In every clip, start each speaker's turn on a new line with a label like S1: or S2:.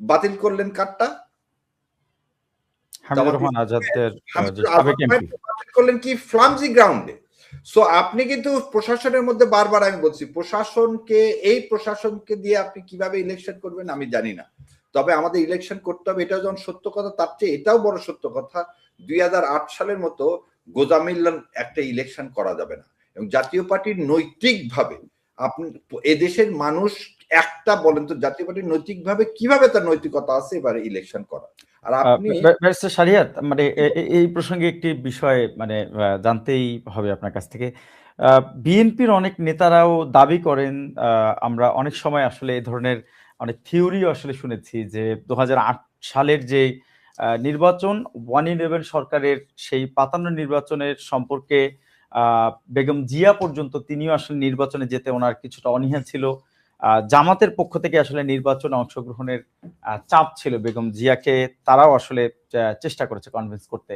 S1: বাতিল করলেন কার্ডটা
S2: আজাদের
S1: করলেন কি ফ্লামজি গ্রাউন্ডে। সো আপনি কিন্তু প্রশাসনের মধ্যে বারবার আমি বলছি প্রশাসনকে এই প্রশাসনকে দিয়ে আপনি কীভাবে ইলেকশন করবেন আমি জানি না। তবে আমাদের ইলেকশন করতে হবে এটাও যখন সত্য কথা তার চেয়ে এটাও বড় সত্য কথা দুই হাজার আট সালের মতো গোজামিল্লান একটা ইলেকশন করা যাবে না। এবং জাতীয় পার্টির নৈতিকভাবে আপনি এদেশের মানুষ একটা বলেন তো জাতীয় পার্টির নৈতিকভাবে কীভাবে তার নৈতিকতা আছে এবারে ইলেকশন করা
S2: আর আপনি সারিয়াত মানে এই প্রসঙ্গে একটি বিষয় মানে জানতেই হবে আপনার কাছ থেকে। বিএনপির অনেক নেতারাও দাবি করেন আমরা অনেক সময় আসলে এই ধরনের অনেক থিওরি আসলে শুনেছি যে দু হাজার আট সালের যে নির্বাচন ওয়ান ইলেভেন সরকারের সেই পাতান্ন নির্বাচনের সম্পর্কে বেগম জিয়া পর্যন্ত তিনিও আসলে নির্বাচনে যেতে ওনার কিছুটা অনীহা ছিল। জামাতের পক্ষ থেকে আসলে নির্বাচনে অংশগ্রহণের চাপ ছিল বেগম জিয়াকে। তারাও আসলে চেষ্টা করেছে কনভিন্স করতে।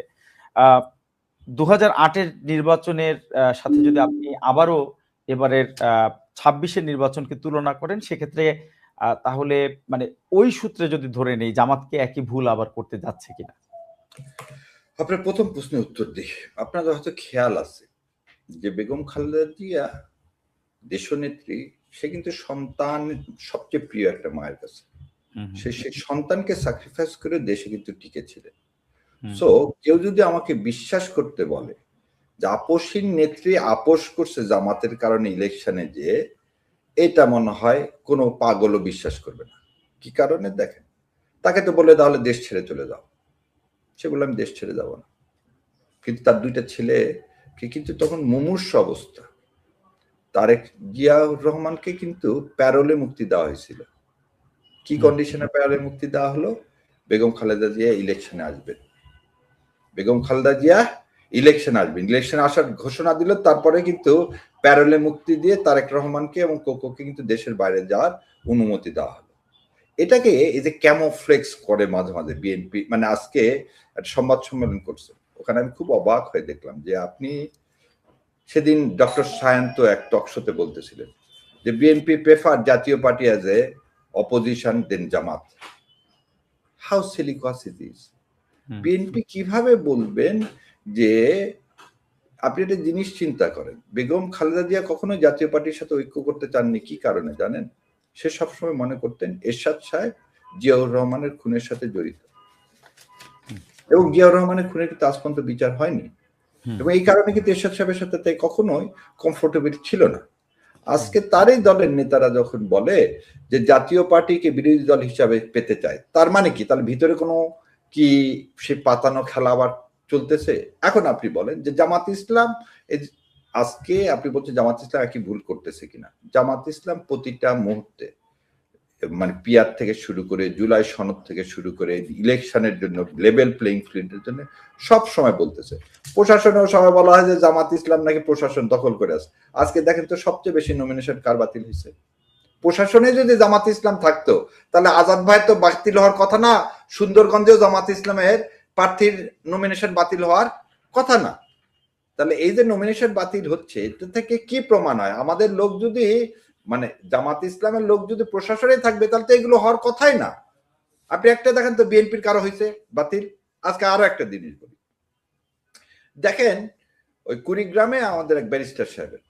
S2: দু হাজার আটের নির্বাচনের সাথে যদি আপনি আবারও এবারের ছাব্বিশের নির্বাচনকে তুলনা করেন, সেক্ষেত্রে তাহলে মানে ওই সূত্রে যদি ধরে নেই, জামাতকে একই ভুল আবার করতে যাচ্ছে কিনা?
S1: আপনার প্রথম প্রশ্নের উত্তর দিই। আপনাদের হয়তো খেয়াল আছে যে বেগম খালেদা জিয়া দেশনেত্রী সে কিন্তু সন্তান সবচেয়ে প্রিয় একটা মায়ের কাছে। সে সেই সন্তানকে স্যাক্রিফাইস করে দেশে কিন্তু টিকেছিলেন। সো কেউ যদি আমাকে বিশ্বাস করতে বলে যে আপোষহীন নেত্রী আপোষ করছে জামাতের কারণে ইলেকশনে যে এটা মনে হয় কোনো পাগলও বিশ্বাস করবে না। কি কারণে? দেখেন। তাকে তো বলে তাহলে দেশ ছেড়ে চলে যাও। সে বলে আমি দেশ ছেড়ে যাব না। কিন্তু তার দুইটা ছেলে কিন্তু তখন মুমূর্ষ অবস্থা। তারেক জিয়াউর রহমানকে কিন্তু প্যারোলে মুক্তি দেওয়া হয়েছিল। কি কন্ডিশনে প্যারোলে মুক্তি দেওয়া হলো? বেগম খালেদা জিয়া ইলেকশনে আসবেন বেগম খালেদা জিয়া ইলেকশন আসবেন ইলেকশন আসার ঘোষণা দিল তারপরে কিন্তু প্যারোলে মুক্তি দিয়ে তারেক রহমানকে এবং কোকোকে কিন্তু দেশের বাইরে যাওয়ার অনুমতি দেওয়া হলো। এটাকে এই যে ক্যামোফ্লেক্স করে মাঝে মাঝে বিএনপি মানে আজকে একটা সংবাদ সম্মেলন করছে। ওখানে আমি খুব অবাক হয়ে দেখলাম যে আপনি সেদিন ডক্টর সায়ন্ত এক টকশোতে বলতেছিলেন যে BNP prefer Jatiya Party as a opposition then Jamaat. How silly's it is BNP কীভাবে বলবেন যে আপনি একটা জিনিস চিন্তা করেন বেগম খালেদা জিয়া কখনো জাতীয় পার্টির সাথে ঐক্য করতে চাননি কি কারণে জানেন? সে সবসময় মনে করতেন এরশাদ সাহেব জিয়াউর রহমানের খুনের সাথে জড়িত। এবং জিয়াউর রহমানের খুনের কিন্তু আজ পর্যন্ত বিচার হয়নি? এবং এই কারণে কিন্তু এরশাদ সাহেবের সাথে তাই কখনোই কমফোর্টেবল ছিল না। আজকে তারই দলের নেতারা যখন বলে যে জাতীয় পার্টিকে বিরোধী দল হিসাবে পেতে চায়, তার মানে কি? তাহলে ভিতরে কোনো কি সে পাতানো খেলা আবার চলতেছে? এখন আপনি বলেন যে জামাত ইসলাম আজকে আপনি বলছেন জামাত ইসলাম একই ভুল করতেছে কিনা? জামাত ইসলাম প্রতিটা মুহূর্তে মানে পিয়ার থেকে শুরু করে জুলাই সনদ থেকে শুরু করে ইলেকশনের জন্য লেভেল প্লেইং ফিল্ডের জন্য সব সময় বলতেছে। প্রশাসনেও সময় বলা হয় যে জামাত ইসলাম নাকি প্রশাসন দখল করে আছে। আজকে দেখেন তো সবচেয়ে বেশি নমিনেশন কার বাতিল হয়েছে? প্রশাসনে যদি জামাত ইসলাম থাকতো, তাহলে আজাদ ভাই তো বাতিল হওয়ার কথা না, সুন্দরগঞ্জেও জামাত ইসলামের প্রার্থীর নমিনেশন বাতিল হওয়ার কথা না। তাহলে এই যে নমিনেশন বাতিল হচ্ছে এটা থেকে কি প্রমাণ হয়? আমাদের লোক যদি মানে জামাত ইসলামের লোক যদি প্রশাসনে থাকবে তাহলে তো এগুলো হওয়ার কথাই না। আপনি একটা দেখেন তো বিএনপির কারও হয়েছে বাতিল। আজকে আরও একটা জিনিস বলি দেখেন ওই কুড়িগ্রামে আমাদের এক ব্যারিস্টার সাহেবের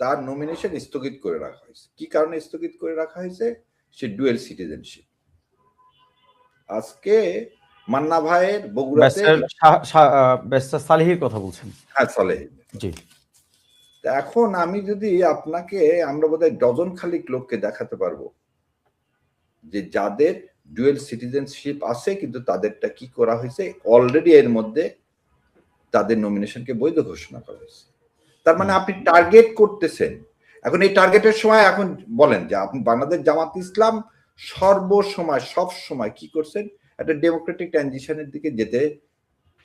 S1: তার নমিনেশন স্থগিত করে রাখা হয়েছে। কি কারণে স্থগিত করে রাখা হয়েছে? সে ডুয়েল সিটিজেনশিপ আজকে মান্না ভাইয়ের বগুড়াতে
S2: সালেহির কথা বলছেন।
S1: হ্যাঁ সালেহি
S2: জি।
S1: এখন আমি যদি আপনাকে, আমরা বোধহয় ডজন খালিক লোককে দেখাতে পারব। যে যাদের ডুয়েল সিটিজেনশিপ আছে, কিন্তু তাদেরটা কি করা হয়েছে অলরেডি এর মধ্যে তাদের নমিনেশনকে বৈধ ঘোষণা করা হয়েছে। তার মানে আপনি টার্গেট করতেছেন। এখন এই টার্গেটের সময় এখন বলেন যে আপনি বাংলাদেশ জামাত ইসলাম সর্বসময় সব সময় কি করছেন? একটা ডেমোক্রেটিক ট্রানজিশনের দিকে যেতে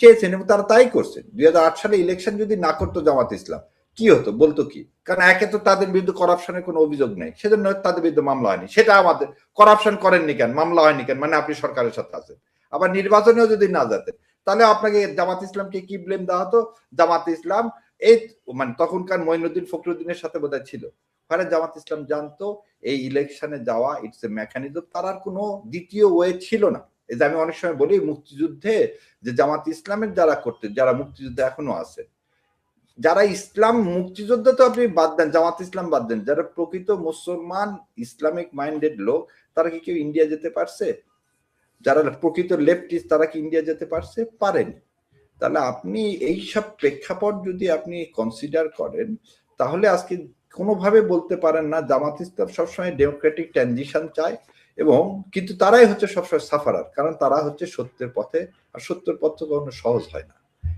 S1: চেয়েছেন এবং তারা তাই করছেন। দুই হাজার আট সালে ইলেকশন যদি না করতো জামাত ইসলাম কি হতো? বলতো কি? কারণ একে তো তাদের বিরুদ্ধে করাপশনের কোনো অভিযোগ নেই। সেজন্য তাদের বিরুদ্ধে মামলা হয়নি। সেটা আমাদের করাপশন করেননি কেন? মামলা হয়নি কেন? মানে আপনি সরকারের সাথে আছেন। আবার নির্বাচনেও যদি না যেতেন তাহলে আপনাকে জামাত ইসলামকে কি ব্লেম দেওয়া হতো? জামাত ইসলাম এই মানে তখনকার মঈনুদ্দিন ফখরুদ্দিনের সাথে বোধহয় ছিল। ফলে জামাত ইসলাম জানতো, এই ইলেকশনে যাওয়া ইটস এ মেকানিজম তার আর কোনো দ্বিতীয় ওয়ে ছিল না। এই যে আমি অনেক সময় বলি, মুক্তিযুদ্ধে যে জামাত ইসলামের যারা করতে যারা মুক্তিযুদ্ধে এখনও আছে যারা ইসলাম মুক্তিযোদ্ধা তো আপনি বাদ দেন, জামাত ইসলাম বাদ দেন, যারা প্রকৃত মুসলমান ইসলামিক মাইন্ডেড লোক, তারা কি কেউ ইন্ডিয়া যেতে পারছে? যারা প্রকৃত লেফটিস্ট, তারা কি ইন্ডিয়া যেতে পারছে? পারেনি। তাহলে আপনি এই সব প্রেক্ষাপট যদি আপনি কনসিডার করেন, তাহলে আজকে কোনোভাবে বলতে পারেন না, জামাত ইসলাম সবসময় ডেমোক্রেটিক ট্রানজিশন চায় এবং কিন্তু তারাই হচ্ছে সবসময় সাফারার কারণ তারা হচ্ছে সত্যের পথে, আর সত্যের পথ কখনো সহজ হয় না।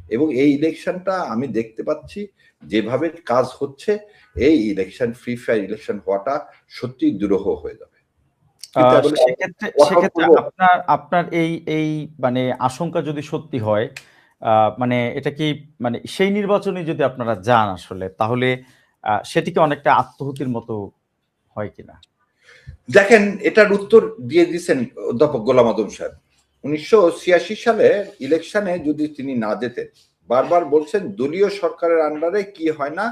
S1: এবং এই ইলেকশনটা আমি দেখতে পাচ্ছি যেভাবে কাজ হচ্ছে এই ইলেকশন ফ্রি ফায়ার ইলেকশন হওয়াটা সত্যি দুরূহ হয়ে যাবে।
S2: সেক্ষেত্রে সেক্ষেত্রে আপনার আপনার এই এই মানে আশঙ্কা যদি সত্যি হয় আহ, মানে এটা কি মানে সেই নির্বাচনে যদি আপনারা যান আসলে তাহলে আহ, সেটি অনেকটা আত্মহতির মতো হয় কিনা?
S1: দেখেন এটার উত্তর দিয়ে দিয়েছেন অধ্যাপক গোলাম আদম সাহেব। উনিশশো ছিয়াশি সালে ইলেকশনে যদি তিনি না যেতেন বারবার বলছেন দলীয় সরকারের আন্ডারে কি হয় না?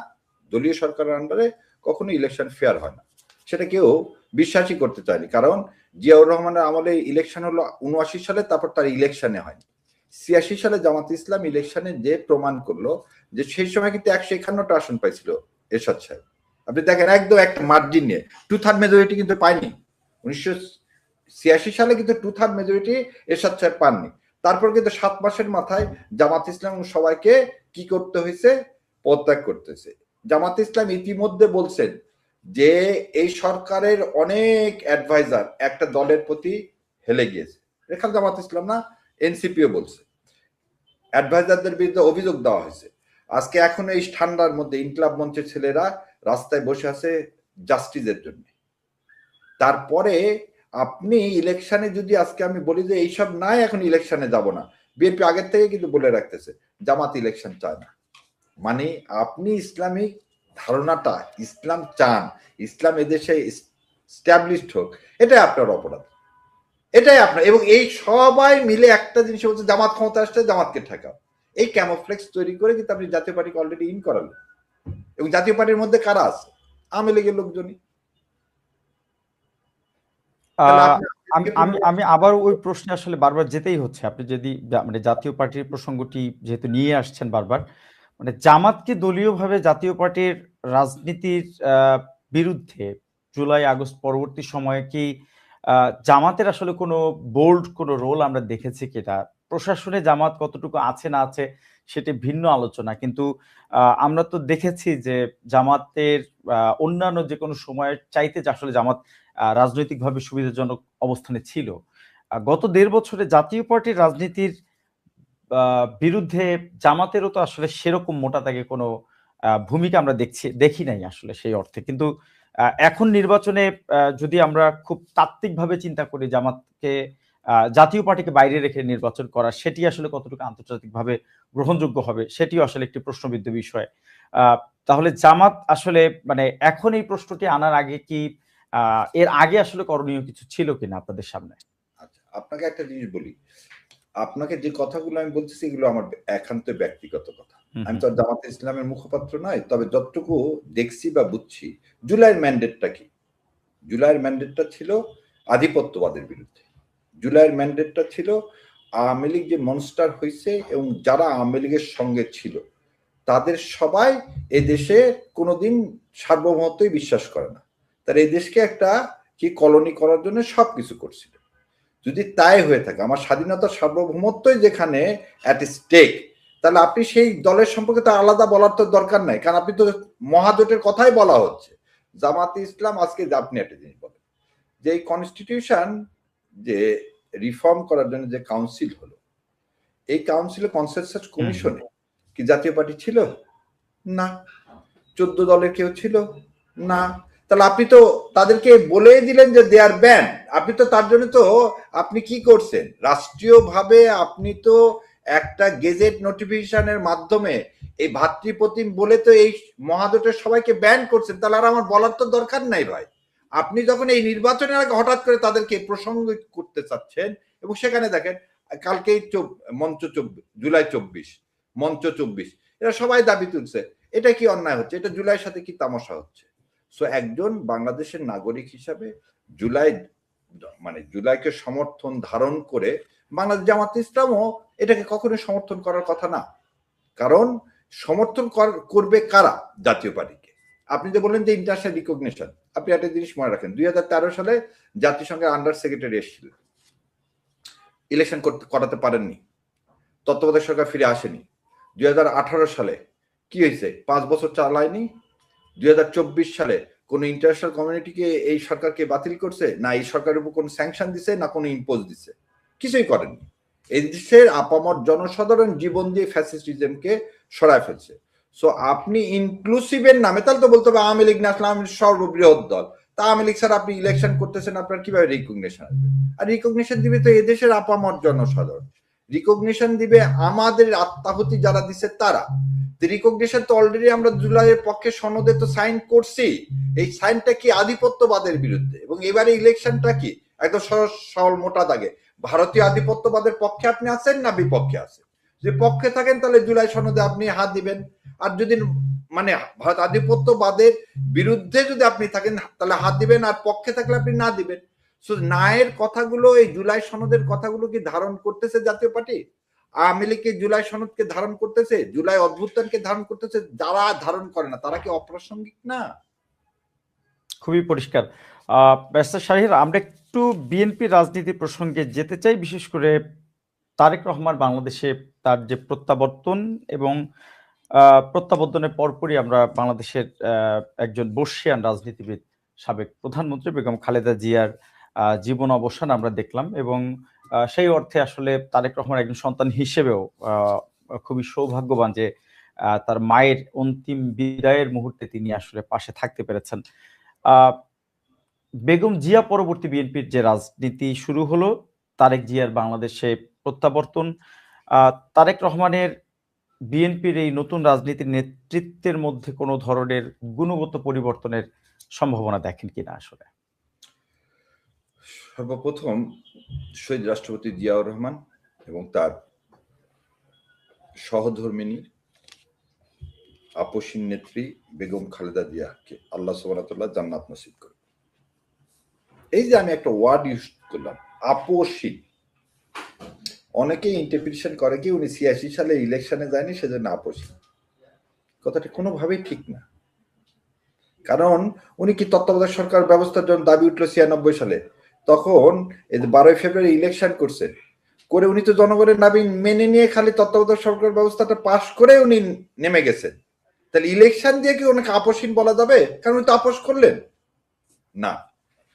S1: দলীয় সরকারের আন্ডারে কখনো ইলেকশন ফেয়ার হয় না। সেটা কেউ বিশ্বাসই করতে চায়নি। কারণ জিয়াউর রহমানের আমলে ইলেকশন হলো উনআশি সালে, তারপর তার ইলেকশনে হয়নি। ছিয়াশি সালে জামাত ইসলাম ইলেকশনে যে প্রমাণ করল যে সেই সময় কিন্তু একশো একান্নটা আসন পাইছিল এরশাদ সাহেব। আপনি দেখেন একদম একটা মার্জিন নিয়ে টু থার্ড মেজরিটি কিন্তু পায়নি। উনিশশো ছিয়াশি সালে কিন্তু টু থার্ড মেজরিটি এরশাদ সাহেব পাননি। তারপর কিন্তু সাত মাসের মাথায় জামাত ইসলাম সবাইকে কি করতে হয়েছে? পদত্যাগ করতেছে জামাত ইসলাম ইতিমধ্যে বলছেন যে এই সরকারের অনেক অ্যাডভাইজার একটা দলের প্রতি হেলে গিয়েছে। এখানে জামাত ইসলাম না এনসিপিও বলছে। অ্যাডভাইজারদের বিরুদ্ধে অভিযোগ দেওয়া হয়েছে। আজকে এখন এই ঠান্ডার মধ্যে ইনকলাব মঞ্চের ছেলেরা রাস্তায় বসে আছে জাস্টিসের জন্য। তারপরে আপনি ইলেকশনে যদি আজকে আমি বলি যে এইসব নাই, এখন ইলেকশনে যাব না। বিএনপি আগের থেকে কিন্তু বলে রাখতেছে, জামাত ইলেকশন চায় না। মানে আপনি ইসলামিক ধারণাটা ইসলাম চান, ইসলাম এদেশে স্ট্যাবলিশড হোক, এটাই আপনার অপরাধ। এটাই আপনার, এবং এই সবাই মিলে একটা জিনিস বলছে জামাত ক্ষমতা আসছে জামাতকে ঠেকাও। এই ক্যামোফ্লেক্স তৈরি করে কিন্তু আপনি জাতীয় পার্টিকে অলরেডি ইন করালেন। এবং জাতীয় পার্টির মধ্যে কারা আছে? আওয়ামী লীগের লোকজনই।
S2: আমি আমি আমি আবার ওই প্রশ্নে আসলে বারবার যেতেই হচ্ছে। আপনি যদি মানে জাতীয় পার্টির প্রসঙ্গটি যেহেতু নিয়ে আসছেন বারবার মানে জামাতকে দলীয়ভাবে জাতীয় পার্টির রাজনীতির বিরুদ্ধে জুলাই আগস্ট পরবর্তী সময়ে কি আহ, জামাতের আসলে কোনো বোল্ড কোনো রোল আমরা দেখেছি কিনা? প্রশাসনে জামাত কতটুকু আছে না আছে সেটি ভিন্ন আলোচনা। কিন্তু আমরা তো দেখেছি যে জামাতের অন্যান্য যে কোনো সময়ের চাইতে যে আসলে জামাত রাজনৈতিকভাবে সুবিধাজনক অবস্থানে ছিল। গত দেড় বছরে জাতীয় পার্টির রাজনীতির বিরুদ্ধে জামাতেরও তো আসলে সেরকম মোটা দাগে কোনো ভূমিকা আমরা দেখছি, দেখি নাই আসলে সেই অর্থে। কিন্তু এখন নির্বাচনে যদি আমরা খুব তাত্ত্বিকভাবে চিন্তা করি জামাতকে জাতীয় পার্টিকে বাইরে রেখে নির্বাচন করা সেটি আসলে কতটুকু আন্তর্জাতিকভাবে গ্রহণযোগ্য হবে সেটিও আসলে একটি প্রশ্নবিদ্ধ বিষয়। তাহলে জামাত আসলে মানে এখন এই প্রশ্নটি আনার আগে কি এর আগে আসলে করণীয় কিছু ছিল কিনা আপনাদের সামনে?
S1: আচ্ছা আপনাকে একটা জিনিস বলি। আপনাকে যে কথাগুলো আমি বলতেছি এগুলো আমার একান্ত ব্যক্তিগত কথা। আমি তো জামাত ইসলামের মুখপাত্র নয় তবে যতটুকু দেখছি বা বুঝছি জুলাইয়ের ম্যান্ডেটটা কি? জুলাইয়ের ম্যান্ডেটটা ছিল আধিপত্যবাদের বিরুদ্ধে। জুলাইয়ের ম্যান্ডেটটা ছিল আওয়ামী লীগ যে মনস্টার হয়েছে এবং যারা আওয়ামী লীগের সঙ্গে ছিল, তাদের সবাই এ দেশে কোনোদিন সার্বভৌমত্বই বিশ্বাস করে না। তার এই দেশকে একটা কি কলোনি করার জন্য সব কিছু করছিল। যদি তাই হয়ে থাকে, আমার স্বাধীনতার সার্বভৌমত্বই যেখানে অ্যাট স্টেক তাহলে আপনি সেই দলের সম্পর্কে তো আলাদা বলার তো দরকার নাই, কারণ আপনি তো মহাজোটের কথাই বলা হচ্ছে। জামাতে ইসলাম আজকে আপনি একটা জিনিস বলেন, যে এই কনস্টিটিউশন যে রিফর্ম করার জন্য যে কাউন্সিল হলো এই কাউন্সিলে কনসেনসাস কমিশনে কি জাতীয় পার্টি ছিল? না। চোদ্দ দলের কেউ ছিল? না। তাহলে আপনি তো তাদেরকে বলে দিলেন যে দে আর ব্যান আপনি তো তার জন্য তো আপনি কি করছেন? রাষ্ট্রীয়ভাবে আপনি তো একটা গেজেট নোটিফিকেশনের মাধ্যমে এই ভাতৃপ্রতিম বলে তো এই মহাজোটের সবাইকে ব্যান করছেন। তাহলে আর আমার বলার তো দরকার নাই ভাই। আপনি যখন এই নির্বাচনের আগে হঠাৎ করে তাদেরকে প্রসঙ্গ করতে চাচ্ছেন, এবং সেখানে দেখেন, কালকেই মঞ্চ চব্বিশ জুলাই চব্বিশ, মঞ্চ চব্বিশ, এরা সবাই দাবি তুলছে, এটা কি অন্যায় হচ্ছে? এটা জুলাইয়ের সাথে কি তামাশা হচ্ছে? সো একজন বাংলাদেশের নাগরিক হিসাবে জুলাই মানে জুলাইকে সমর্থন ধারণ করে বাংলাদেশ জামাত ইসলামও এটাকে কখনো সমর্থন করার কথা না। কারণ, সমর্থন কর- করবে কারা জাতীয় পার্টিকে? আপনি যে বললেন যে ইন্টারন্যাশনাল রিকগনিশন আপনি একটা জিনিস মনে রাখেন, দুই হাজার তেরো সালে জাতিসংঘের আন্ডার সেক্রেটারি এসেছিলেন ইলেকশন করতে, করাতে পারেননি। তত্ত্বাবধায়ক সরকার ফিরে আসেনি। দুই হাজার আঠারো সালে কি হয়েছে? পাঁচ বছর চালায়নি। দুই হাজার চব্বিশ সালে কোন ইন্টারন্যাশনাল কমিউনিটিকে এই সরকারকে বাতিল করছে? না, এই সরকারের উপর কোন স্যাংশন দিছে, না কোনো ইম্পোজ দিছে। কিছুই করেননি। এই দেশের আপামর জনসাধারণ জীবন দিয়ে ফ্যাসিস্টিজমকে সরায় ফেলছে। সো আপনি ইনক্লুসিভের নামে, তাহলে তো বলতে হবে আওয়ামী লীগ ন্যাশনাল আওয়ামী সর্ববৃহৎ দল। তা আওয়ামী লীগ স্যার আপনি ইলেকশন করতেছেন, আপনার কীভাবে রিকগনিশন আসবে? আর রিকগনিশন দিবে তো এদেশের আপামর জনসাধারণ। রিকগনিশন দিবে আমাদের আত্মাহুতি যারা দিছে তারা। রিকগনিশন তো অলরেডি আমরা জুলাইয়ের পক্ষে সনদে তো সাইন করছি। এই সাইনটা কি আধিপত্যবাদের বিরুদ্ধে? এবং এবারে ইলেকশনটা কি? একদম সরল, মোটা দাগে। ভারতীয় আধিপত্যবাদের পক্ষে আপনি আছেন না বিপক্ষে আছেন? যদি পক্ষে থাকেন, তাহলে জুলাই সনদে আপনি হাত দিবেন। আর যদি মানে আধিপত্যবাদের বিরুদ্ধে যদি আপনি থাকেন, তাহলে হাত দিবেন। আর পক্ষে থাকলে আপনি না দিবেন। নায়ের কথাগুলো, এই জুলাই সনদের কথাগুলো কি ধারণ করতেছে Jatiya party? Awami League July সনদকে ধারণ করতেছে? জুলাই অভ্যুত্থানকে ধারণ করতেছে? যারা ধারণ করে না, তারা কি অপ্রাসঙ্গিক না?
S2: খুবই পরিষ্কার। ব্যারিস্টার শাহির, আমরা একটু বিএনপি রাজনীতি প্রসঙ্গে যেতে চাই, বিশেষ করে তারেক রহমান বাংলাদেশে তার যে প্রত্যাবর্তন এবং প্রত্যাবর্তনের পরপরই আমরা বাংলাদেশের একজন বর্ষিয়ান রাজনীতিবিদ, সাবেক প্রধানমন্ত্রী বেগম খালেদা জিয়ার জীবন অবসান আমরা দেখলাম এবং সেই অর্থে আসলে তারেক রহমান একজন সন্তান হিসেবেও খুবই সৌভাগ্যবান যে তার মায়ের অন্তিম বিদায়ের মুহূর্তে তিনি আসলে পাশে থাকতে পেরেছেন। বেগম জিয়া পরবর্তী বিএনপির যে রাজনীতি শুরু হলো, তারেক জিয়ার বাংলাদেশে প্রত্যাবর্তন তারেক রহমানের বিএনপির এই নতুন রাজনীতির নেতৃত্বের মধ্যে কোনো ধরনের গুণগত পরিবর্তনের সম্ভাবনা দেখেন কিনা আসলে?
S1: সর্বপ্রথম শহীদ রাষ্ট্রপতি জিয়াউর রহমান এবং তার সহধর্মিনী, আপসীন নেত্রী বেগম খালেদা জিয়াকে আল্লাহ সুবাহতাল্লাহ জান্নাত নসিব করে এই যে আমি একটা ওয়ার্ড ইউজ করলাম, আপসীন। অনেকে ইন্টারপ্রিটেশন করে কি উনি ছিয়াশি সালে ইলেকশনে যায়নি, সেজন্য আপসীন কথাটা কোনোভাবেই ঠিক না। কারণ উনি কি তত্ত্বাবধায়ক সরকার ব্যবস্থার জন্য দাবি উঠল ছিয়ানব্বই সালে? তখন বারোই ফেব্রুয়ারি ইলেকশন করছেন করে উনি তো জনগণের দাবি মেনে নিয়ে খালি তত্ত্বাবধায়ক সরকার ব্যবস্থাটা পাশ করে উনি নেমে গেছেন। তাহলে ইলেকশন দিয়ে কি ওনাকে আপসহীন বলা যাবে? কারণ উনি তো আপোষ করলেন। না,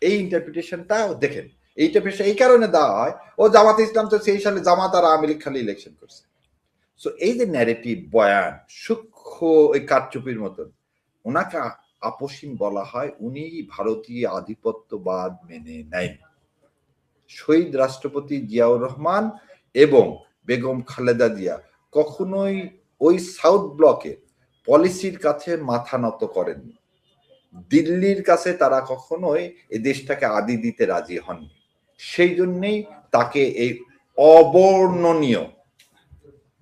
S1: এই ইন্টারপ্রিটেশনটা দেখেন। এই ইন্টারপ্রিটেশন এই কারণে দেওয়া হয়। ও জামাত ইসলাম তো সেই সালে জামাত আর আওয়ামী লীগ খালি ইলেকশন করছে। সো এই যে ন্যারেটিভ বয়ান, সূক্ষ্ম ওই কারচুপির মতন, ওনাকে আপসীন বলা হয়, উনি ভারতীয় আধিপত্যবাদ মেনে নেন। শহীদ রাষ্ট্রপতি জিয়াউর রহমান এবং বেগম খালেদা জিয়া কখনোই ওই সাউথ ব্লকে পলিসির কাছে মাথা নত করেননি। দিল্লির কাছে তারা কখনোই এই দেশটাকে আদি দিতে রাজি হননি। সেই জন্যেই তাকে এই অবর্ণনীয়,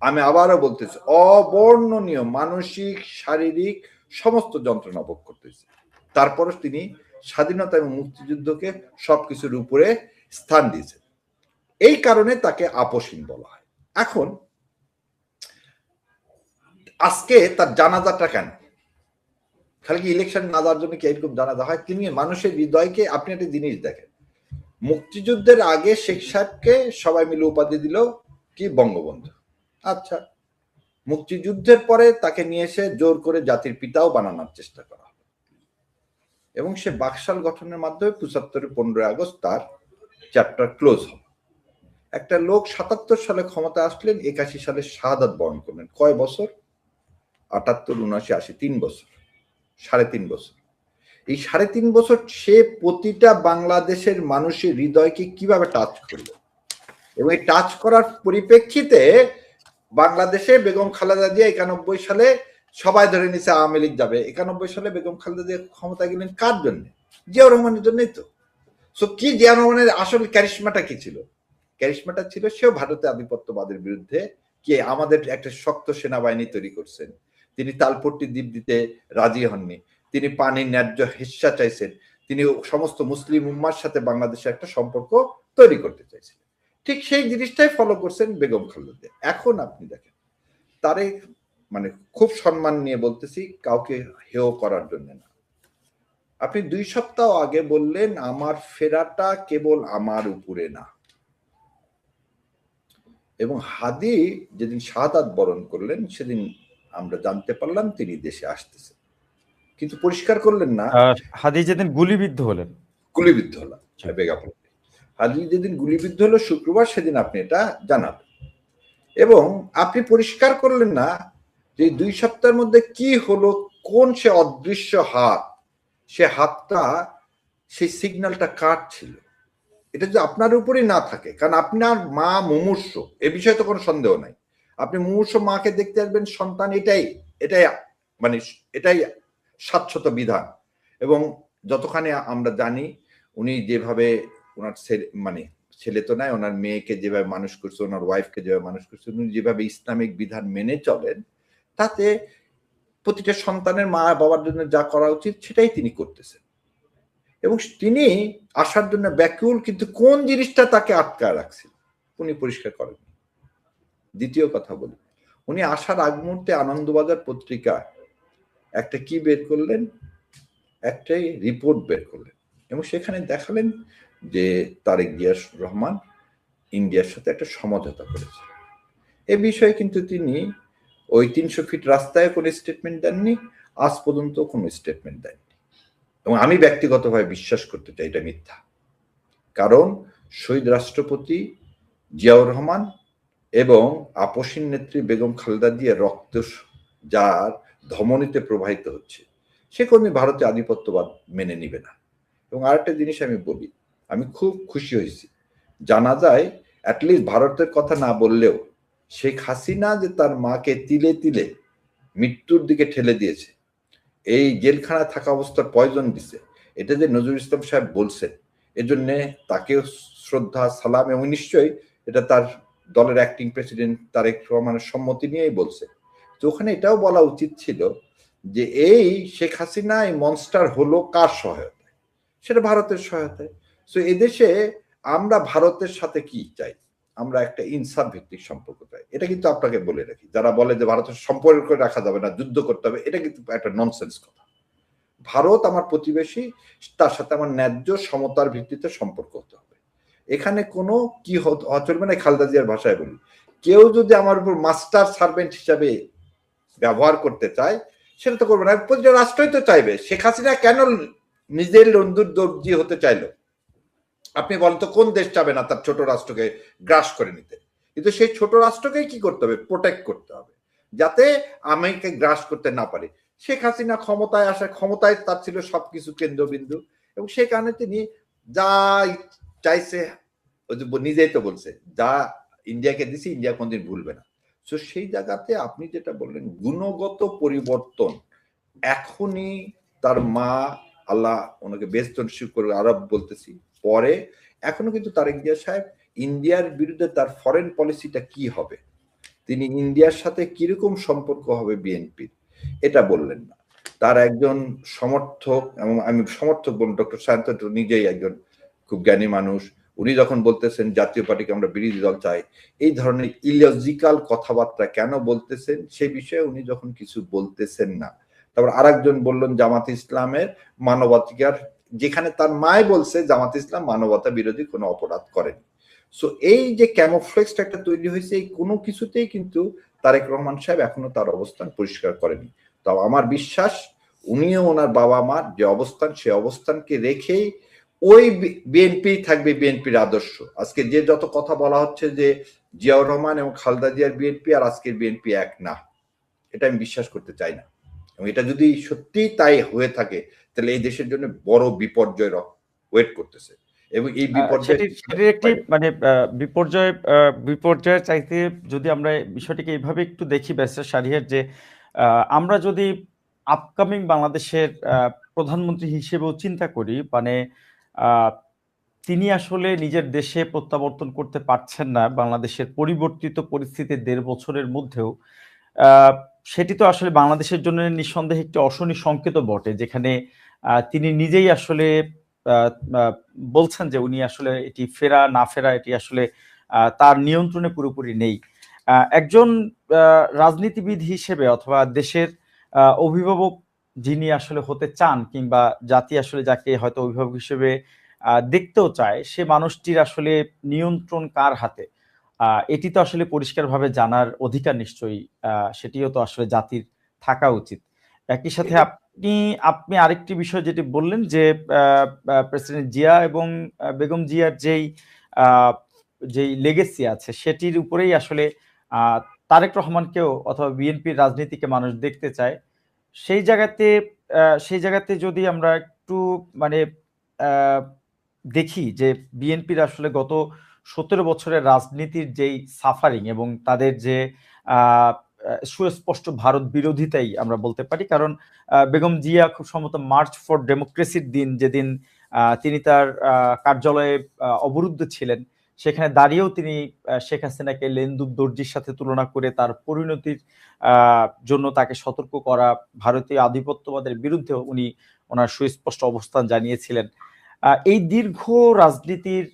S1: আমি আবারও বলতেছি, অবর্ণনীয় মানসিক, শারীরিক সমস্ত যন্ত্রণা ভোগ করতেছে। তারপরও তিনি স্বাধীনতা এবং মুক্তিযুদ্ধকে সবকিছুর উপরে স্থান দিয়েছেন। এই কারণে তাকে আপসীন বলা হয়। এখন, আজকে তার জানাজাটা কেন? খালি কি ইলেকশন না দেওয়ার জন্য কি এরকম জানাজা হয়? তিনি মানুষের হৃদয়কে, আপনি একটা জিনিস দেখেন মুক্তিযুদ্ধের আগে শেখ সাহেবকে সবাই মিলে উপাধি দিল কি? বঙ্গবন্ধু। আচ্ছা মুক্তিযুদ্ধের পরে তাকে নিয়ে এসে জোর করে জাতির পিতাও বানানোর চেষ্টা করা হবে এবং সে বাকশাল গঠনের মাধ্যমে পঁচাত্তরের পনেরোই আগস্ট তার চ্যাপ্টার ক্লোজ হবে একটা লোক সাতাত্তর সালে ক্ষমতা আসলেন, একাশি সালে শাহাদাত বরণ করলেন। কয় বছর? আটাত্তর, উনআশি, আশি, তিন বছর, সাড়ে তিন বছর। এই সাড়ে তিন বছর সে প্রতিটা বাংলাদেশের মানুষের হৃদয়কে কীভাবে টাচ করল? এবং এই টাচ করার পরিপ্রেক্ষিতে বাংলাদেশে বেগম খালেদা জিয়া একানব্বই সালে সবাই ধরে নিছে আওয়ামী লীগ যাবে। একানব্বই সালে বেগম খালেদা জিয়া ক্ষমতা গেলেন কার জন্য? জিয়াউর রহমানের জন্যই তো। সো কি জিয়াউর রহমানের আসল ক্যারিশমাটা কি ছিল? ক্যারিশমাটা ছিল সেও ভারতে আধিপত্যবাদের বিরুদ্ধে কে আমাদের একটা শক্ত সেনাবাহিনী তৈরি করছেন। তিনি তালপট্টি দ্বীপ দিতে রাজি হননি। তিনি পানির ন্যায্য হিস্সা চাইছেন। তিনি সমস্ত মুসলিম উম্মার সাথে বাংলাদেশের একটা সম্পর্ক তৈরি করতে চাইছিলেন। ঠিক সেই জিনিসটাই ফলো করছেন বেগম খালেদা। এখন আপনি দেখেন, তারে মানে খুব সম্মান নিয়ে বলতেছি, কাউকে হেয় করার জন্য না। আপনি দুই সপ্তাহ আগে বললেন, আমার ফেরাটা কেবল আমার উপরে না। এবং হাদি যেদিন শাহাদাত বরণ করলেন, সেদিন আমরা জানতে পারলাম তিনি দেশে আসতেছেন। কিন্তু পরিষ্কার করলেন না।
S2: হাদি যেদিন গুলিবিদ্ধ হলেন।
S1: গুলিবিদ্ধ হলাম বেগাপুর হাদি যেদিন গুলিবিদ্ধ হলো শুক্রবার সেদিন আপনি এটা জানাবেন। এবং আপনি পরিষ্কার করলেন না যে দুই সপ্তাহের মধ্যে কি হলো কোন সে অদৃশ্য হাত সে হাতটা সেই সিগন্যালটা কার ছিল? এটা যদি আপনার উপরেই না থাকে কারণ আপনার মা মুমূর্ষ এ বিষয়ে তো কোনো সন্দেহ নাই। আপনি মুমূর্ষ মাকে দেখতে আসবেন সন্তান এটাই এটাই মানে এটাই স্বাচ্ছত বিধান। এবং যতখানি আমরা জানি, উনি যেভাবে ওনার ছেলে মানে ছেলে তো নাই, ওনার মেয়েকে যেভাবে মানুষ করছে, ওনার ওয়াইফকে যেভাবে মানুষ করছে, উনি যেভাবে ইসলামিক বিধান মেনে চলেন, তাতে প্রতিটা সন্তানের মা বাবার জন্য যা করা উচিত, সেটাই তিনি করতেছেন। এবং তিনি আসার জন্য ব্যাকুল, কিন্তু কোন জিনিসটা তাকে আটকায় রাখছিল, উনি পরিষ্কার করেন দ্বিতীয় কথা বলি, উনি আসার আগ মুহূর্তে আনন্দবাজার পত্রিকা একটা কি বের করলেন? একটাই রিপোর্ট বের করলেন। এবং সেখানে দেখালেন যে তারেক জিয়াস রহমান ইন্ডিয়ার সাথে একটা সমঝোতা করেছে এ বিষয়ে কিন্তু তিনি ওই তিনশো ফিট রাস্তায় কোনো স্টেটমেন্ট দেননি, আজ পর্যন্ত কোনো স্টেটমেন্ট দেননি। এবং আমি ব্যক্তিগতভাবে বিশ্বাস করতে চাই এটা মিথ্যা। কারণ শহীদ রাষ্ট্রপতি জিয়াউর রহমান এবং আপসীন নেত্রী বেগম খালেদা দিয়ে রক্ত যার ধমনীতে প্রবাহিত হচ্ছে। সে কোনদিন ভারতে আধিপত্যবাদ মেনে নিবে না। এবং আরেকটা জিনিস আমি বলি, আমি খুব খুশি হয়েছি। জানা যায় অ্যাটলিস্ট ভারতের কথা না বললেও শেখ হাসিনা যে তার মাকে তিলে তিলে মৃত্যুর দিকে ঠেলে দিয়েছে, এই জেলখানায় থাকা অবস্থার পয়জন দিছে, এটা যে নজরুল ইসলাম সাহেব বলছেন, এজন্যে তাকেও শ্রদ্ধা, সালাম এবং নিশ্চয়ই এটা তার দলের অ্যাক্টিং প্রেসিডেন্ট তারেক রহমানের সম্মতি নিয়েই বলছে। তো ওখানে এটাও বলা উচিত ছিল যে এই শেখ হাসিনা, এই মনস্টার হলো কার সহায়তায়? সেটা ভারতের সহায়তায়। সো এদেশে আমরা ভারতের সাথে কি চাই? আমরা একটা ইনসাফ ভিত্তিক সম্পর্ক চাই। এটা কিন্তু আপনাকে বলে রাখি। যারা বলে যে ভারতের সম্পর্ক রাখা যাবে না, যুদ্ধ করতে হবে, এটা কিন্তু একটা ননসেন্স কথা। ভারত আমার প্রতিবেশী, তার সাথে আমার ন্যায্য সমতার ভিত্তিতে সম্পর্ক হতে হবে। এখানে কোনো কি চলবে না খালদা জিয়ার ভাষায় বলি। কেউ যদি আমার উপর মাস্টার সার্ভেন্ট হিসাবে ব্যবহার করতে চায়, সেটা তো করবে না। প্রতিটা রাষ্ট্রই তো চাইবে। শেখ হাসিনা কেন নিজের লন্দুর দর্জি হতে চাইলো? আপনি বলেন তো, কোন দেশ চাবে না তার ছোট রাষ্ট্রকে গ্রাস করে নিতে? কিন্তু সেই ছোট রাষ্ট্রকেই কি করতে হবে? প্রোটেক্ট করতে হবে। যাতে আমেরিকা গ্রাস করতে না পারে। শেখ হাসিনা ক্ষমতায় আসার, ক্ষমতায় তার ছিল সবকিছু কেন্দ্রবিন্দু। এবং সেই কারণে তিনি যা চাইছে নিজেই তো বলছে, যা ইন্ডিয়াকে দিছি, ইন্ডিয়া কোনদিন ভুলবে না। তো সেই জায়গাতে আপনি যেটা বললেন, গুণগত পরিবর্তন, এখনই তার মা আল্লাহ ওনাকে বেস্ট করে আরব বলতেছি। পরে এখনও কিন্তু তারেক জিয়া সাহেব ইন্ডিয়ার বিরুদ্ধে তার ফরেন পলিসিটা কি হবে? তিনি ইন্ডিয়ার সাথে কীরকম সম্পর্ক হবে বিএনপির? এটা বললেন না। তার একজন সমর্থক এবং আমি সমর্থক বলুন, ডক্টর সায়ন্ত নিজেই একজন খুব জ্ঞানী মানুষ উনি যখন বলতেছেন, জাতীয় পার্টিকে আমরা বিরোধী দল চাই, এই ধরনের ইলজিক্যাল কথাবার্তা কেন বলতেছেন, সে বিষয়ে উনি যখন কিছু বলতেছেন না। তারপর আরেকজন বললেন, জামাত ইসলামের মানবাধিকার, যেখানে তার মায় বলছে, জামাত ইসলাম মানবতা বিরোধী কোনো অপরাধ করেনি। সো এই যে ক্যামোফ্লেক্সটা একটা তৈরি হয়েছে, এই কোনো কিছুতেই কিন্তু তারেক রহমান সাহেব এখনও তার অবস্থান পরিষ্কার করেনি। তো আমার বিশ্বাস, উনিও ওনার বাবা মার যে অবস্থান, সে অবস্থানকে রেখেই ওই বিএনপি থাকবে বিএনপির আদর্শ। আজকে যে যত কথা বলা হচ্ছে যে জিয়াউর রহমান এবং খালদা জিয়ার বিএনপি আর আজকের বিএনপি এক না এটা আমি বিশ্বাস করতে চাই না। এবং এটা যদি সত্যি তাই হয়ে থাকে তাহলে এই দেশের জন্য বড় বিপর্যয় ওয়েট করতেছে। এবং এই বিপর্যয়
S2: একটি মানে বিপর্যয় বিপর্যয়ের চাইতে যদি আমরা বিষয়টিকে এইভাবে একটু দেখি ব্যাসের সারিয়ার যে আমরা যদি আপকামিং বাংলাদেশের প্রধানমন্ত্রী হিসেবেও চিন্তা করি মানে তিনি আসলে নিজের দেশে প্রত্যাবর্তন করতে পারছেন না। বাংলাদেশের পরিবর্তিত পরিস্থিতি দেড় বছরের মধ্যেও সেটি তো আসলে বাংলাদেশের জন্য নিঃসন্দেহে একটি অশনি সংকেত বটে, যেখানে তিনি নিজেই আসলে বলছেন যে উনি আসলে এটি ফেরা না ফেরা, এটি আসলে তার নিয়ন্ত্রণে পুরোপুরি নেই। একজন রাজনীতিবিদ হিসেবে অথবা দেশের অভিভাবক যিনি আসলে হতে চান কিংবা জাতি আসলে যাকে হয়তো অভিভাবক হিসেবে দেখতেও চায় সে মানুষটির আসলে নিয়ন্ত্রণ কার হাতে? আহ, এটি তো আসলে পরিষ্কারভাবে জানার অধিকার নিশ্চয়ই আহ, সেটিও তো আসলে জাতির থাকা উচিত। একই সাথে আপনি আপনি আরেকটি বিষয় যেটি বললেন যে প্রেসিডেন্ট জিয়া এবং বেগম জিয়ার যেই যেই লেগেসি আছে সেটির উপরেই আসলে আহ, তারেক রহমানকেও অথবা বিএনপির রাজনীতিকে মানুষ দেখতে চায়। সেই জায়গাতে সেই জায়গাতে যদি আমরা একটু মানে দেখি যে বিএনপির আসলে গত সতেরো বছরের রাজনীতির যেই সাফারিং এবং তাদের যে সুস্পষ্ট ভারত বিরোধিতাই আমরা বলতে পারি। কারণ বেগম জিয়া খুব সম্ভবত মার্চ ফর ডেমোক্রেসির দিন যেদিন তিনি তার কার্যালয়ে অবরুদ্ধ ছিলেন সেখানে দাঁড়িয়েও তিনি শেখ হাসিনাকে লেন্দুব দর্জির সাথে তুলনা করে তার পরিণতির জন্য তাকে সতর্ক করা ভারতীয় আধিপত্যবাদের বিরুদ্ধে উনি ওনার সুস্পষ্ট অবস্থান জানিয়েছিলেন। এই দীর্ঘ রাজনীতির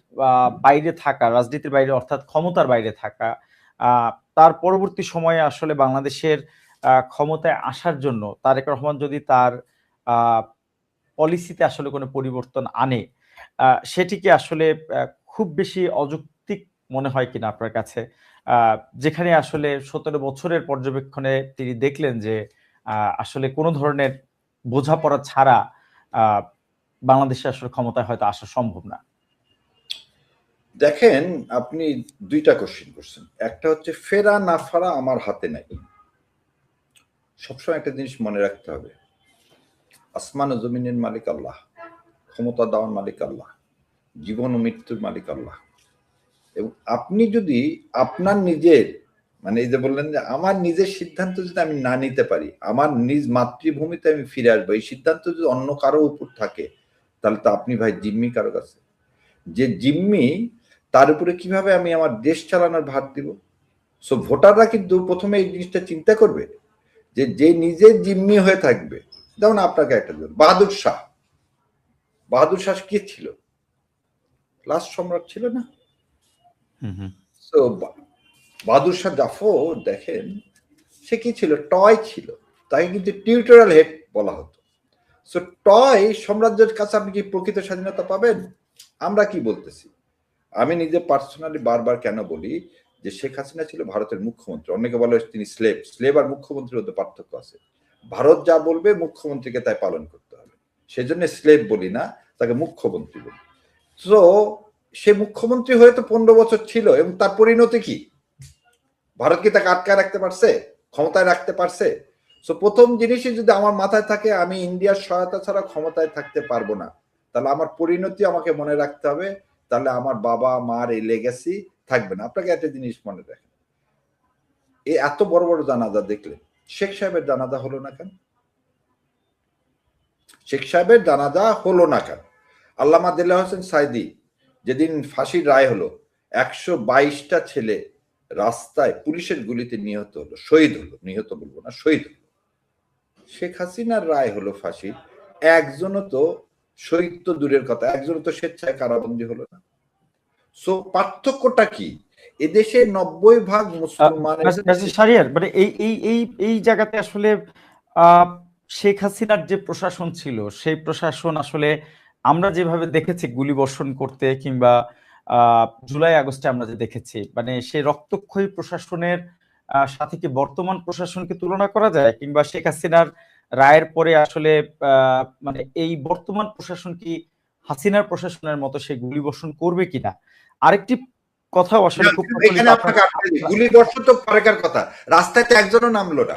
S2: বাইরে থাকা, রাজনীতির বাইরে অর্থাৎ ক্ষমতার বাইরে থাকা তার পরবর্তী সময়ে আসলে বাংলাদেশের ক্ষমতায় আসার জন্য তারেক রহমান যদি তার পলিসিতে আসলে কোনো পরিবর্তন আনে সেটিকে আসলে খুব বেশি অযৌক্তিক মনে হয় কিনা আপনার কাছে? যেখানে আসলে সতেরো বছরের পর্যবেক্ষণে তিনি দেখলেন যে আসলে কোনো ধরনের বোঝাপড়া ছাড়া বাংলাদেশে আসলে ক্ষমতায় হয়তো আসা সম্ভব না।
S1: দেখেন, আপনি দুইটা কোশ্চেন করছেন। একটা হচ্ছে, ফেরা না ফেরা আমার হাতে নাই। সবসময় একটা জিনিস মনে রাখতে হবে। আসমান ও জমিনের মালিক আল্লাহ, ক্ষমতা দেওয়ার মালিক আল্লাহ। জীবন ও মৃত্যুর মালিক আল্লাহ। এবং আপনি যদি আপনার নিজের মানে এই যে বললেন যে আমার নিজের সিদ্ধান্ত যদি আমি না নিতে পারি, আমার নিজ মাতৃভূমিতে আমি ফিরে আসব, এই সিদ্ধান্ত যদি অন্য কারও উপর থাকে, তাহলে তো আপনি ভাই জিম্মি কারও কাছে। যে জিম্মি, তার উপরে কীভাবে আমি আমার দেশ চালানোর ভার দিব? সো ভোটাররা কিন্তু প্রথমে এই জিনিসটা চিন্তা করবে যে যে নিজে জিম্মি হয়ে থাকবে। যেমন আপনাকে একটা বাহাদুর শাহ। বাহাদুর শাহ কি ছিল? লাস্ট সম্রাট ছিল না? তো বাহাদুর শাহ জাফর দেখেন সে কি ছিল? টয় ছিল। তাকে কিন্তু টিউটোরিয়াল হেড বলা হতো। সো টয় সাম্রাজ্যের কাছে আপনি কি প্রকৃত স্বাধীনতা পাবেন? আমরা কি বলতেছি? আমি নিজে পার্সোনালি বারবার কেন বলি যে শেখ হাসিনা ছিল ভারতের মুখ্যমন্ত্রী। অনেকে বলে তিনি স্লেব স্লেব আর মুখ্যমন্ত্রীর মধ্যে পার্থক্য আছে। ভারত যা বলবে মুখ্যমন্ত্রীকে তাই পালন করতে হবে। সেজন্য স্লেব বলি না তাকে মুখ্যমন্ত্রী বলি। তো সে মুখ্যমন্ত্রী হয়ে তো পনেরো বছর ছিল এবং তার পরিণতি কি? ভারত কি তাকে আটকায় রাখতে পারছে? ক্ষমতায় রাখতে পারছে? সো প্রথম জিনিসই যদি আমার মাথায় থাকে, আমি ইন্ডিয়ার সহায়তা ছাড়া ক্ষমতায় থাকতে পারব না। তাহলে আমার পরিণতি আমাকে মনে রাখতে হবে। তাহলে আমার বাবা, মার এই লেগেসি থাকবে না। আপনাকে একটা জিনিস মনে রাখেন। এই এত বড় বড় জানাজা দেখলেন। শেখ সাহেবের জানাজা হলো না কেন? শেখ সাহেবের জানাজা হলো না কেন? আল্লামা দিল্লা হোসেন সাইদি যেদিন ফাঁসির রায় হলো, একশো বাইশটা ছেলে রাস্তায় পুলিশের গুলিতে নিহত হলো, শহীদ হলো, নিহত বলব না, শহীদ হলো। শেখ হাসিনার রায় হলো ফাঁসি, একজনও তো শহীদ তো দূরের কথা, একজনও তো স্বেচ্ছায় কারাবন্দী হলো না। সো পার্থক্যটা কি? এদেশে নব্বই ভাগ মুসলমানের
S2: সারিয়ার মানে এই এই এই এই জায়গাতে আসলে শেখ হাসিনার যে প্রশাসন ছিল, সেই প্রশাসন আসলে আমরা যেভাবে দেখেছি গুলি বর্ষণ করতে কিংবা জুলাই আগস্টে আমরা যে দেখেছি মানে সেই রক্তক্ষয়ী প্রশাসনের সাথে কি বর্তমান প্রশাসনকে তুলনা করা যায়? কিংবা শেখ হাসিনার রায়ের পরে আসলে মানে এই বর্তমান প্রশাসন কি হাসিনার প্রশাসনের মতো সে গুলি বর্ষণ করবে কিনা? আরেকটি কথাও আসলে খুব
S1: গুলি বর্ষণ তো পরেকার কথা। রাস্তায় তো একজনও নামলো না।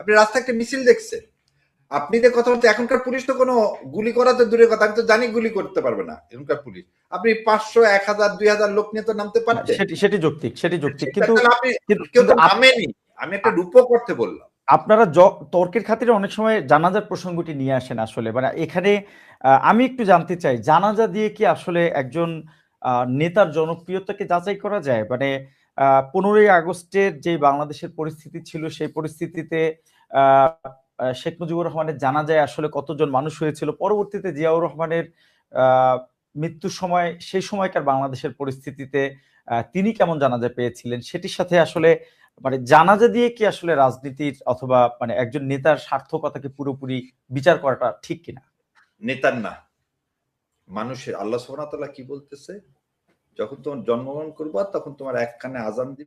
S1: আপনি রাস্তায় একটা মিছিল দেখছেন। আপনি যে কথা বলতে এখনকার পুলিশ তো কোনো গুলি করা তো দূরের কথা আমি তো জানি গুলি করতে পারবে না এখনকার পুলিশ। আপনি পাঁচশো এক হাজার দুই হাজার লোক নিয়ে তো নামতে পারছেন।
S2: সেটি যৌক্তিক সেটি যৌক্তিক কিন্তু
S1: কেউ তো নামেনি। আমি একটা রূপক করতে বললাম।
S2: আপনারা তর্কের খাতিরে অনেক সময় জানাজার প্রসঙ্গটি নিয়ে আসেন আসলে। মানে এখানে আমি একটু জানতে চাই জানাজা দিয়ে কি আসলে একজন নেতার জনপ্রিয়তাকে যাচাই করা যায়? মানে পনেরোই আগস্টের যে বাংলাদেশের পরিস্থিতি ছিল সেই পরিস্থিতিতে শেখ মুজিবুর রহমানের জানাজায় আসলে কতজন মানুষ হয়েছিল? পরবর্তীতে জিয়াউর রহমানের মৃত্যুর সময়, সেই সময়কার বাংলাদেশের পরিস্থিতিতে তিনি কেমন জানাজা পেয়েছিলেন? সেটির সাথে আসলে মানে জানাজা দিয়ে কি আসলে রাজনীতির অথবা মানে একজন নেতার সার্থকতাকে পুরোপুরি বিচার করাটা ঠিক কিনা?
S1: নেতার না। মানুষের, আল্লাহ সোহানাতলা কি বলতেছে? যখন তোমার জন্মগ্রহণ করবা, তখন তোমার এক কানে আজান দিবে।